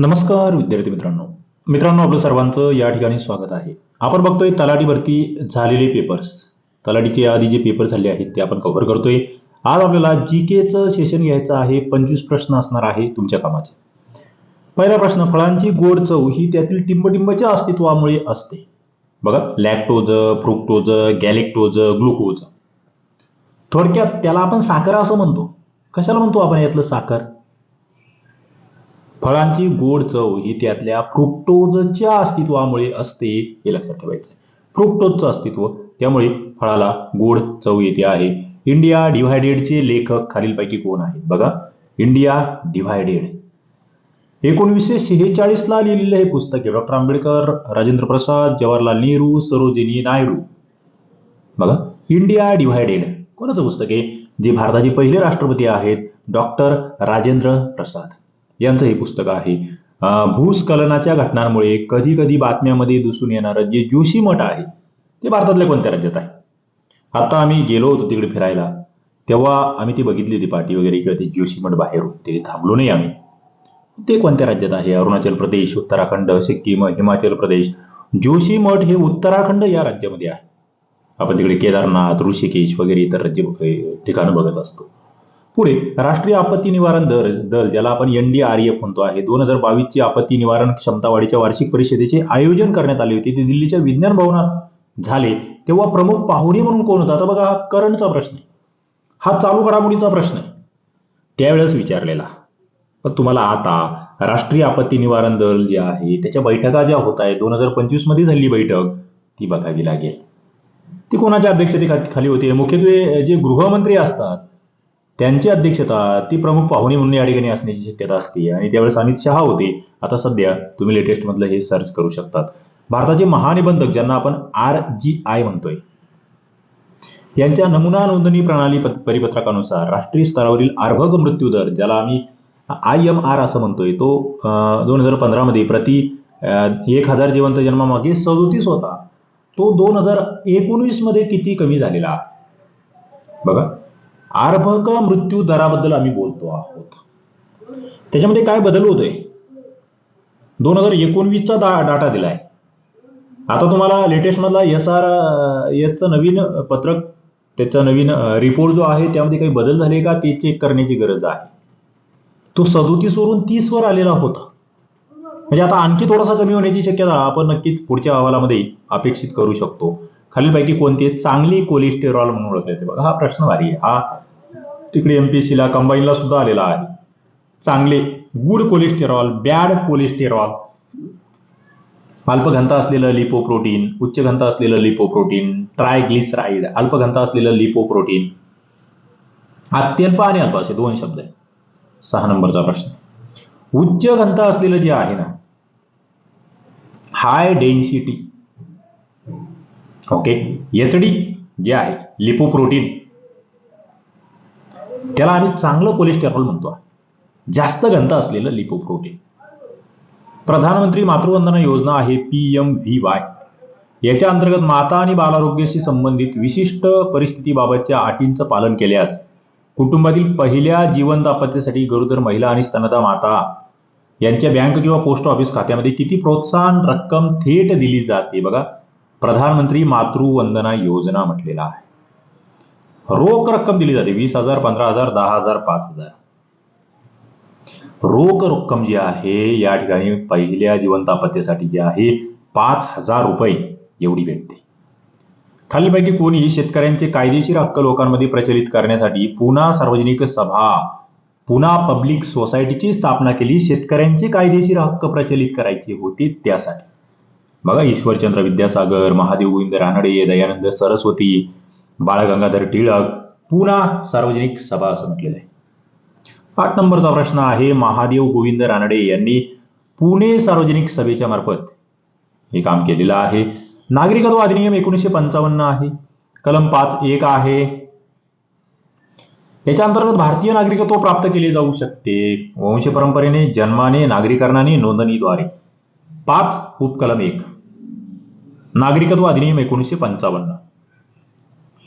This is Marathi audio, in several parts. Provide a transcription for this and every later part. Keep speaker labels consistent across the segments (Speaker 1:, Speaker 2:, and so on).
Speaker 1: नमस्कार विद्यार्थी मित्रांनो. मित्रांनो आपलं सर्वांचं या ठिकाणी स्वागत आहे. आपण बघतोय तलाठी भरती झालेले पेपर्स तलाठीचे आधी जे पेपर झाले आहेत ते आपण कव्हर करतोय. आज आपल्याला जी केचं सेशन घ्यायचं आहे. पंचवीस प्रश्न असणार आहे तुमच्या कामाचे. पहिला प्रश्न फळांची गोड चव ही त्यातील टिंबटिंबच्या अस्तित्वामुळे असते. बघा लॅक्टोज फ्रुक्टोज गॅलेक्टोज ग्लुकोज थोडक्यात त्याला आपण साखर असं म्हणतो. कशाला म्हणतो आपण यातलं साखर? फळांची गोड चव ही त्यातल्या फ्रुक्टोजच्या अस्तित्वामुळे असते हे लक्षात ठेवायचं फ्रुक्टोजचं अस्तित्व त्यामुळे फळाला गोड चव येते आहे. इंडिया डिव्हायडेडचे लेखक खालीलपैकी कोण आहेत? बघा इंडिया डिव्हायडेड एकोणीसशे शेहेचाळीसला लिहिलेलं हे पुस्तक आहे. डॉक्टर आंबेडकर राजेंद्र प्रसाद जवाहरलाल नेहरू सरोजिनी नायडू. बघा इंडिया डिव्हायडेड कोणाचं पुस्तक आहे? जे भारताचे पहिले राष्ट्रपती आहेत डॉक्टर राजेंद्र प्रसाद. यांचं हे पुस्तक आहे. भूस्खलनाच्या घटनांमुळे कधी कधी बातम्यामध्ये दिसून येणारं जे जोशी मठ आहे ते भारतातल्या कोणत्या राज्यात आहे? आता आम्ही गेलो होतो तिकडे फिरायला. तेव्हा आम्ही ती बघितली होती पार्टी वगैरे किंवा ते जोशी मठ बाहेर होते. ते थांबलो नाही आम्ही. ते कोणत्या राज्यात आहे? अरुणाचल प्रदेश उत्तराखंड सिक्कीम हिमाचल प्रदेश. जोशी मठ हे उत्तराखंड या राज्यामध्ये आहे. आपण तिकडे केदारनाथ ऋषिकेश वगैरे इतर राज्य ठिकाणं बघत असतो. पुढे राष्ट्रीय आपत्ती निवारण दल दल ज्याला आपण एन डी आर एफ म्हणतो आहे. दोन हजार बावीसची आपत्ती निवारण क्षमतावाढीच्या वार्षिक परिषदेचे आयोजन करण्यात आले होते. ते दिल्लीच्या विज्ञान भवनात झाले. तेव्हा प्रमुख पाहुणे म्हणून कोण होता? आता बघा हा करंटचा प्रश्न आहे. हा चालू घडामोडीचा प्रश्न आहे. त्यावेळेस विचारलेला. पण तुम्हाला आता राष्ट्रीय आपत्ती निवारण दल जे आहे त्याच्या बैठका ज्या होत आहेत दोन हजार पंचवीसमध्ये झाली बैठक ती बघावी लागेल. ती कोणाच्या अध्यक्षतेखाली होते? मुख्यत्वे जे गृहमंत्री असतात त्यांची अध्यक्षता ती प्रमुख पाहुणे म्हणून या ठिकाणी असण्याची शक्यता असते. आणि त्यावेळेस अमित शहा होते. आता सध्या तुम्ही लेटेस्ट मधलं हे सर्च करू शकतात. भारताचे महानिबंधक ज्यांना आपण आर जी आय म्हणतोय यांच्या नमुना नोंदणी प्रणाली परिपत्रकानुसार राष्ट्रीय स्तरावरील अर्भक मृत्यू दर ज्याला आम्ही आय एम आर असं म्हणतोय तो दोन हजार पंधरामध्ये प्रति एक हजार जिवंत जन्मामागे सदोतीस होता. तो दोन हजार एकोणीसमध्ये किती कमी झालेला? बघा. आर्भक मृत्यू दराबद्दल आम्ही बोलतो आहोत. त्याच्यामध्ये काय बदल होतोय? दोन हजार एकोणवीसचा दा डाटा दिलाय. आता तुम्हाला लेटेस्टमधला एस आर एचचं नवीन पत्रक त्याचा नवीन रिपोर्ट जो आहे त्यामध्ये काही बदल झाले का? ते चेक करण्याची गरज आहे. तो सदोतीसवरून तीसवर आलेला होता. म्हणजे आता आणखी थोडासा कमी होण्याची शक्यता आपण नक्कीच पुढच्या अहवालामध्ये अपेक्षित करू शकतो. खालीलपैकी कोणते चांगली कोलेस्टेरॉल म्हणून ओळखले जाते बघा. हा प्रश्न भारी आहे. हा तिकडे एमपीएससीला कंबाईनला सुद्धा आलेला आहे. चांगले गुड कोलेस्टेरॉल बॅड कोलेस्टेरॉल अल्पघनता असलेलं लिपोप्रोटीन उच्च घनता असलेलं लिपोप्रोटीन ट्रायग्लिसराईड अल्पघनता असलेलं लिपोप्रोटीन अत्यल्प आणि अल्प असे दोन शब्द आहेत. सहा नंबरचा प्रश्न. उच्च घनता असलेलं जे आहे ना high density okay H D जे आहे लिपोप्रोटीन त्याला आम्ही चांगलं कोलेस्टेरॉल म्हणतो. जास्त घनता असलेलं लिपोप्रोटीन प्रधानमंत्री मातृवंदना योजना आहे पी एम व्ही वाय याच्या अंतर्गत माता आणि बालारोग्याशी संबंधित विशिष्ट परिस्थितीबाबतच्या अटींचं पालन केल्यास कुटुंबातील पहिल्या जीवन दापत्यासाठी गरोदर महिला आणि स्तनदा माता यांच्या बँक किंवा पोस्ट ऑफिस खात्यामध्ये किती प्रोत्साहन रक्कम थेट दिली जाते बघा. प्रधानमंत्री मातृवंदना योजना म्हटलेला आहे. रोख रक्कम दिली जाते वीस हजार पंधरा हजार दहा हजार पाच हजार. रोख रक्कम जी आहे या ठिकाणी पहिल्या जिवंत आपत्तीसाठी जी आहे पाच हजार रुपये एवढी भेटते. खालीपैकी कोणी शेतकऱ्यांचे कायदेशीर हक्क लोकांमध्ये प्रचलित करण्यासाठी पुन्हा सार्वजनिक सभा पुन्हा पब्लिक सोसायटीची स्थापना केली शेतकऱ्यांचे कायदेशीर हक्क प्रचलित करायचे होते त्यासाठी. बघा ईश्वरचंद्र विद्यासागर महादेव गोविंद रानडे दयानंद सरस्वती बाळगंगाधर टिळक पुन्हा सार्वजनिक सभा असं म्हटलेलं आहे आठ नंबरचा प्रश्न आहे महादेव गोविंद रानडे यांनी पुणे सार्वजनिक सभेच्या मार्फत हे काम केलेलं आहे. नागरिकत्व अधिनियम एकोणीसशे पंचावन्न आहे. कलम पाच एक आहे. याच्या अंतर्गत भारतीय नागरिकत्व प्राप्त केले जाऊ शकते. वंश परंपरेने जन्माने नागरीकरणाने नोंदणीद्वारे. पाच उपकलम एक. नागरिकत्व अधिनियम एकोणीसशे पंचावन्न.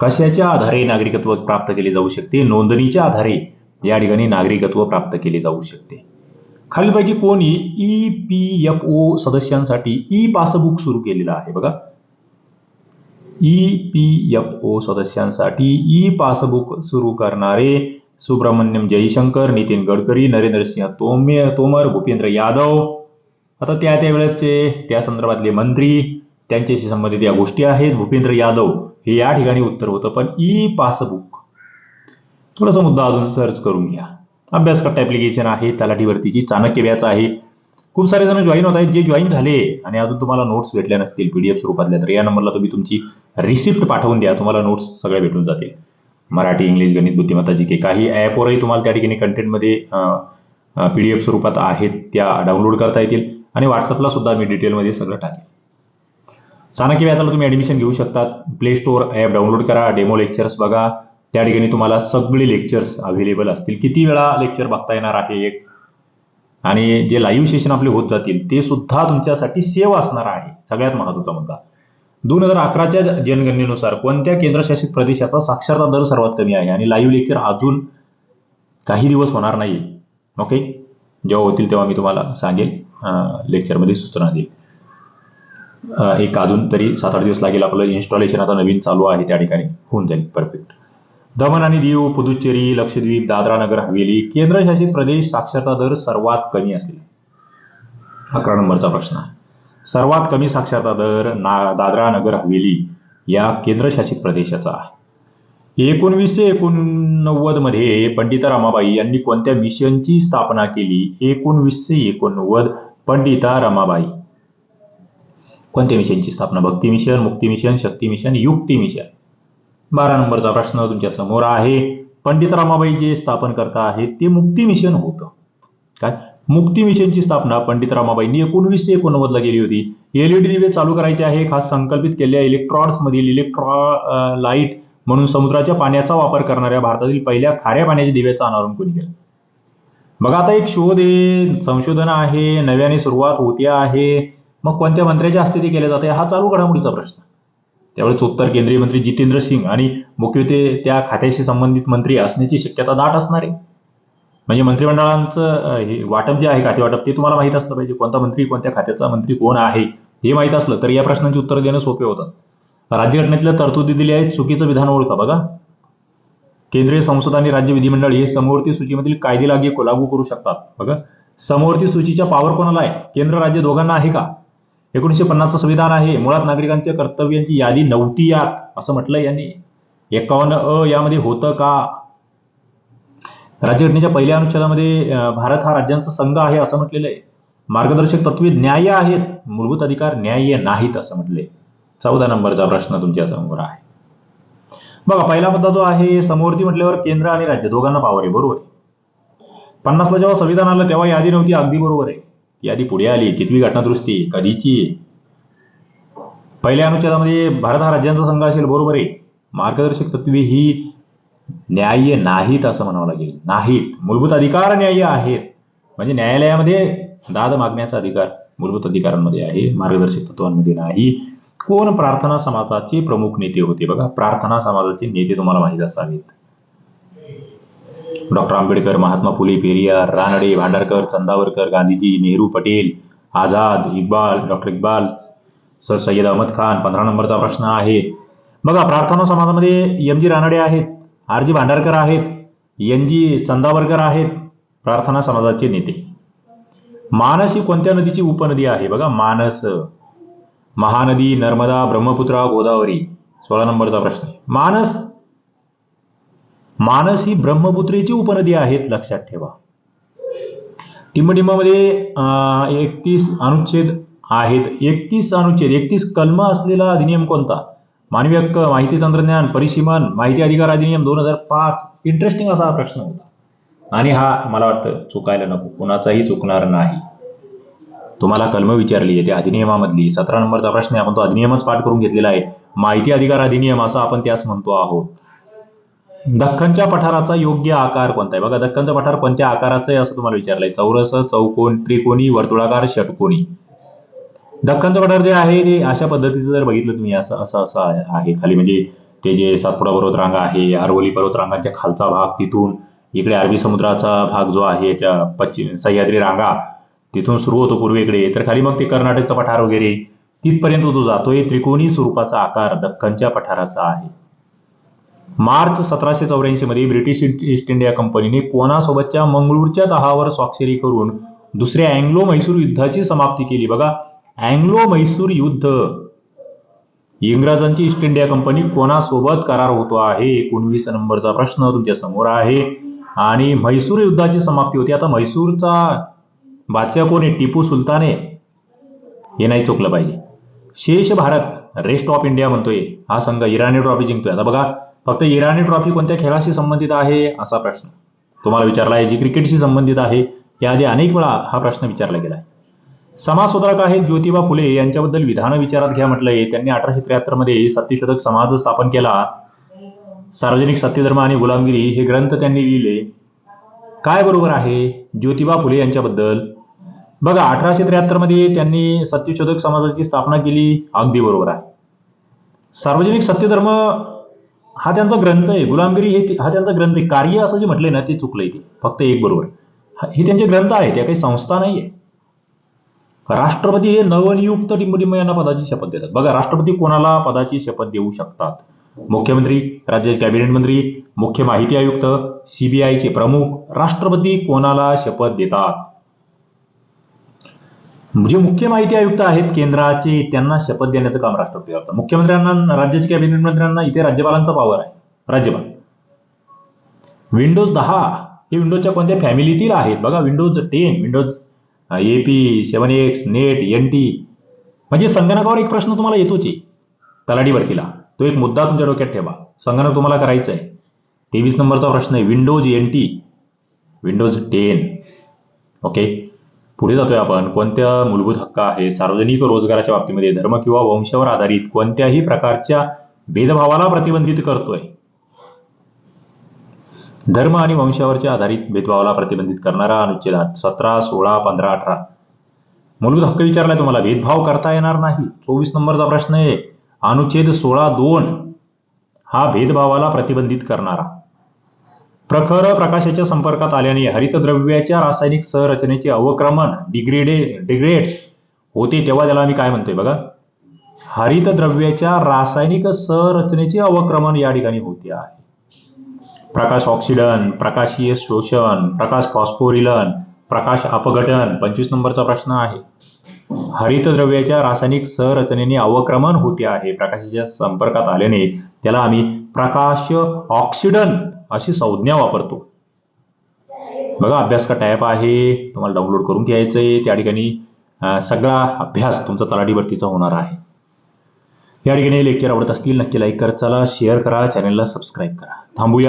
Speaker 1: कशाच्या आधारे नागरिकत्व प्राप्त केले जाऊ शकते? नोंदणीच्या आधारे या ठिकाणी नागरिकत्व प्राप्त केले जाऊ शकते. खालीलपैकी कोणी ई पी एफ ओ सदस्यांसाठी ई पासबुक सुरू केलेलं आहे. बघा. ई पी एफ ओ सदस्यांसाठी ई पासबुक सुरू करणारे सुब्रमण्यम जयशंकर नितीन गडकरी नरेंद्र सिंह तोमे तोमर भूपेंद्र यादव. आता त्या त्यावेळेचे त्या संदर्भातले मंत्री त्यांच्याशी संबंधित या गोष्टी आहेत. भूपेंद्र यादव हे या ठिकाणी उत्तर होतं पण ई पासबुक. थोडासा मुद्दा अजून सर्च करून घ्या. अभ्यासकट्टा ॲप्लिकेशन आहे तलाठीवरतीची चाणक्य व्याच आहे. खूप सारे जण जॉईन होत आहेत. जे जॉईन झाले आणि अजून तुम्हाला नोट्स भेटल्या नसतील पीडीएफ स्वरूपातल्या तर या नंबरला तुम्ही तुमची रिसिप्ट पाठवून द्या. तुम्हाला नोट्स सगळ्या भेटून जातील. मराठी इंग्लिश गणित बुद्धिमत्ता जी काही काही ॲपवरही तुम्हाला त्या ठिकाणी कंटेंटमध्ये पी डी एफ स्वरूपात आहेत त्या डाउनलोड करता येतील. आणि व्हॉट्सअपला सुद्धा मी डिटेलमध्ये सगळं टाकेल. चाणक्य व्याजाला तुम्ही ॲडमिशन घेऊ शकता प्ले स्टोअर ॲप डाउनलोड करा डेमो लेक्चर्स बघा. त्या ठिकाणी तुम्हाला सगळे लेक्चर्स अवेलेबल असतील. किती वेळा लेक्चर बघता येणार आहे एक? आणि जे लाईव्ह सेशन आपले होत जातील ते सुद्धा तुमच्यासाठी सेव्ह असणार आहे. सगळ्यात महत्त्वाचा मुद्दा. दोन हजार अकराच्या जनगणनेनुसार कोणत्या केंद्रशासित प्रदेशाचा साक्षरता दर सर्वात कमी आहे? आणि लाईव्ह लेक्चर अजून काही दिवस होणार नाही ओके जेव्हा होतील तेव्हा मी तुम्हाला सांगेल लेक्चरमध्ये सूचना देईल. एक अजून तरी सात आठ दिवस लागेल आपलं इन्स्टॉलेशन आता नवीन चालू आहे त्या ठिकाणी. होऊन जाईल परफेक्ट दमन आणि दीव पुदुच्चेरी लक्षद्वीप दादरा नगर हवेली केंद्रशासित प्रदेश साक्षरता दर सर्वात कमी असेल. अकरा नंबरचा प्रश्न आहे. सर्वात कमी साक्षरता दर ना दादरा नगर हवेली या केंद्रशासित प्रदेशाचा आहे. एकोणवीसशे एकोणनव्वदमध्ये पंडिता रमाबाई यांनी कोणत्या मिशनची स्थापना केली? एकोणवीसशे एकोणनव्वद पंडिता रमाबाई. कोणत्या मिशनची स्थापना? Bhakti mission Mukti mission Shakti mission Yukti mission बारा नंबरचा प्रश्न तुमच्यासमोर आहे. पंडित रामाबाई जे स्थापन करता आहेत ते मुक्ती मिशन होतं. काय? मुक्ती मिशनची स्थापना पंडित रामाबाईंनी एकोणवीसशे एकोणनव्वदला केली होती. एलईडी दिवे चालू करायचे आहे खास संकल्पित केलेल्या इलेक्ट्रॉन्स मधील इलेक्ट्रॉ लाइट म्हणून समुद्राच्या पाण्याचा वापर करणाऱ्या भारतातील पहिल्या खाऱ्या पाण्याच्या दिव्याचं अनावरण कोणी केलं? बघा आता एक शोध आहे संशोधन आहे नव्याने सुरुवात होते आहे. मग कोणत्या मंत्र्याच्या हस्ते ते केले जाते? हा चालू घडामोडीचा प्रश्न. त्यावेळेस उत्तर केंद्रीय मंत्री जितेंद्र सिंग आणि मुख्यत्वे त्या खात्याशी संबंधित मंत्री असण्याची शक्यता दाट असणार आहे. म्हणजे मंत्रिमंडळांचं हे वाटप जे आहे खाते वाटप ते तुम्हाला माहीत असलं पाहिजे. कोणता मंत्री कोणत्या खात्याचा मंत्री कोण आहे हे माहीत असलं तर या प्रश्नांची उत्तर देणं सोपे होतं. राज्यघटनेतल्या तरतुदी दिली आहेत चुकीचं विधान ओळखा बघा. केंद्रीय संसद आणि राज्य विधिमंडळ हे समवर्ती सूचीमधील कायदे लागू लागू करू शकतात. बघा. समवर्ती सूचीच्या पॉवर कोणाला आहे? केंद्र राज्य दोघांना आहे का? एकोणीसशे पन्नासचं संविधान आहे. मुळात नागरिकांच्या कर्तव्यांची यादी नव्हती यात असं म्हटलंय यांनी. एकावन्न अ यामध्ये होतं का? राज्यघटनेच्या पहिल्या अनुच्छेदामध्ये भारत हा राज्यांचा संघ आहे असं म्हटलेलं आहे मार्गदर्शक तत्वे न्याय आहेत. मूलभूत अधिकार न्याय्य नाहीत असं म्हटले चौदा नंबरचा प्रश्न तुमच्यासमोर आहे. बघा पहिला मुद्दा जो आहे समवर्ती म्हटल्यावर केंद्र आणि राज्य दोघांना पावर आहे. बरोबर आहे. पन्नासला जेव्हा संविधान आलं तेव्हा यादी नव्हती. अगदी बरोबर आहे. यादी पुढे आली कितवी घटनादुरुस्ती कधीची? पहिल्या अनुच्छेदामध्ये भारत हा राज्यांचा संघ असेल बरोबर आहे. मार्गदर्शक तत्वे ही न्याय्य नाहीत असं म्हणावं लागेल. नाहीत. मूलभूत अधिकार न्याय्य आहेत. म्हणजे न्यायालयामध्ये दाद मागण्याचा अधिकार मूलभूत अधिकारांमध्ये आहे मार्गदर्शक तत्वांमध्ये नाही. कोण प्रार्थना समाजाचे प्रमुख नेते होते? बघा प्रार्थना समाजाचे नेते तुम्हाला माहीत असावेत. Doctor Ambedkar Mahatma Phule Periyar Ranade Bhandarkar Chandavarkar Gandhiji Nehru Patel Azad Iqbal doctor Iqbal sir Syed Ahmad Khan पंधरा नंबरचा प्रश्न आहे. बघा प्रार्थना समाजामध्ये एम जी रानडे आहेत आर जी भांडारकर आहेत एन जी चंदावरकर आहेत प्रार्थना समाजाचे नेते. मानस ही कोणत्या नदीची उपनदी आहे? बघा मानस. महानदी नर्मदा ब्रह्मपुत्रा गोदावरी. सोळा नंबरचा प्रश्न. मानस मानस ही ब्रह्मपुत्रेची उपनदी आहेत लक्षात ठेवा. टिंबटिंबामध्ये एकतीस अनुच्छेद आहेत. एकतीस अनुच्छेद एकतीस कलम असलेला अधिनियम कोणता? मानवी हक्क माहिती तंत्रज्ञान परिसीमन माहिती अधिकार अधिनियम दोन हजार पाच. इंटरेस्टिंग असा हा प्रश्न होता. आणि हा मला वाटतं चुकायला नको. कुणाचाही चुकणार नाही. तुम्हाला कलम विचारली आहे त्या अधिनियमामधली. सतरा नंबरचा प्रश्न आहे आपण तो अधिनियमच पाठ करून घेतलेला आहे. माहिती अधिकार अधिनियम असं आपण त्यास म्हणतो आहोत. दख्खनच्या पठाराचा योग्य आकार कोणता आहे? बघा दख्खनचा पठार कोणत्या आकाराचं आहे असं तुम्हाला विचारलंय चौरस चौकोन त्रिकोणी वर्तुळाकार षटकोणी. दख्खनचं पठार जे आहे ते अशा पद्धतीचं जर बघितलं तुम्ही असं असं असं आहे- आहे खाली. म्हणजे ते जे सातपुडा पर्वतरांगा आहे अरवली पर्वतरांगांच्या खालचा भाग तिथून इकडे अरबी समुद्राचा भाग जो आहे त्या पश्चिम सह्याद्री रांगा तिथून सुरू होतो पूर्वेकडे. तर खाली मग ते कर्नाटकचा पठार वगैरे तिथपर्यंत तो जातोय. त्रिकोणी स्वरूपाचा आकार दख्खनच्या पठाराचा आहे. मार्च सतराशे चौऱ्याऐंशी मध्ये ब्रिटिश ईस्ट इंडिया कंपनीने कोणासोबतच्या मंगळूरच्या तहावर स्वाक्षरी करून दुसऱ्या अँग्लो म्हैसूर युद्धाची समाप्ती केली. बघा अँग्लो म्हैसूर युद्ध. इंग्रजांची ईस्ट इंडिया कंपनी कोणासोबत करार होतो आहे? एकोणवीस नंबरचा प्रश्न तुमच्यासमोर आहे. आणि म्हैसूर युद्धाची समाप्ती होती. आता म्हैसूरचा बादशाह कोण आहे टिपू सुलतान आहे हे नाही चुकलं पाहिजे. शेष भारत रेस्ट ऑफ इंडिया म्हणतोय. हा संघ इराणी ट्रॉफी जिंकतोय. आता बघा फक्त इराणी ट्रॉफी कोणत्या खेळाशी संबंधित आहे असा प्रश्न. तुम्हाला विचारला आहे जी क्रिकेटशी संबंधित आहे याआधी अनेक वेळा हा प्रश्न विचारला गेला आहे. समाजसुधारक आहेत ज्योतिबा फुले यांच्याबद्दल विधान विचारात घ्या म्हटलंय. त्यांनी अठराशे त्र्याहत्तरमध्ये सत्यशोधक समाज स्थापन केला. सार्वजनिक सत्यधर्म आणि गुलामगिरी हे ग्रंथ त्यांनी लिहिले. काय बरोबर आहे ज्योतिबा फुले यांच्याबद्दल? बघा अठराशे त्र्याहत्तरमध्ये त्यांनी सत्यशोधक समाजाची स्थापना केली. अगदी बरोबर आहे. सार्वजनिक सत्यधर्म हा त्यांचा ग्रंथ आहे. गुलामगिरी हे हा त्यांचा ग्रंथ आहे. कार्य असं जे म्हटलंय ना ते चुकलंय ते. फक्त एक बरोबर. हे त्यांचे ग्रंथ आहेत. त्या काही संस्था नाहीये. राष्ट्रपती हे नवनियुक्त टिंबटिंब यांना पदाची शपथ देतात. बघा राष्ट्रपती कोणाला पदाची शपथ देऊ शकतात? मुख्यमंत्री राज्याचे कॅबिनेट मंत्री मुख्य माहिती आयुक्त सीबीआयचे प्रमुख राष्ट्रपती कोणाला शपथ देतात? जे मुख्य माहिती आयुक्त आहेत केंद्राचे त्यांना शपथ देण्याचं काम राष्ट्रपती करतात मुख्यमंत्र्यांना राज्याचे कॅबिनेट मंत्र्यांना इथे राज्यपालांचा पॉवर आहे. राज्यपाल. विंडोज दहा हे विंडोजच्या कोणत्या फॅमिलीतील आहेत? बघा Windows ten Windows A P seven X net N T म्हणजे संगणकावर एक प्रश्न तुम्हाला येतोच आहे तलाठी भरतीला तो एक मुद्दा तुमच्या डोक्यात ठेवा. संगणक तुम्हाला करायचं आहे. तेवीस नंबरचा प्रश्न आहे Windows N T Windows ten okay पुढे जातोय आपण. कोणत्या मूलभूत हक्क आहे? सार्वजनिक रोजगाराच्या बाबतीमध्ये धर्म किंवा वंशावर आधारित कोणत्याही प्रकारच्या भेदभावाला प्रतिबंधित करतोय? धर्म आणि वंशावरच्या आधारित भेदभावाला प्रतिबंधित करणारा अनुच्छेद सतरा सोळा पंधरा अठरा. मूलभूत हक्क विचारलाय तुम्हाला. भेदभाव करता येणार नाही. चोवीस नंबरचा प्रश्न आहे. अनुच्छेद सोळा दोन हा भेदभावाला प्रतिबंधित करणारा. प्रखर प्रकाशाच्या संपर्कात आल्याने हरितद्रव्याच्या रासायनिक संरचनेचे अवक्रमण डिग्रेडे डिग्रेड्स होते तेव्हा त्याला आम्ही काय म्हणतोय बघा? हरितद्रव्याच्या रासायनिक संरचनेचे अवक्रमण या ठिकाणी होते आहे. प्रकाश ऑक्सिडन प्रकाशीय शोषण प्रकाश फॉस्फोरिलन प्रकाश अपघटन पंचवीस नंबरचा प्रश्न आहे. हरितद्रव्याच्या रासायनिक संरचनेने अवक्रमण होते आहे. प्रकाशाच्या संपर्कात आल्याने त्याला आम्ही प्रकाश ऑक्सिडन अशी संज्ञा वापरतो. बघा अभ्यास का टॅप आहे? तुम्हाला डाउनलोड करून घ्यायचं आहे त्या ठिकाणी सगळा अभ्यास तुमचा तलाठी भरतीचा होणार आहे. या ठिकाणी लेक्चर आवडत असतील नक्की लाईक करत चला शेअर करा चॅनलला सबस्क्राईब करा. थांबूया.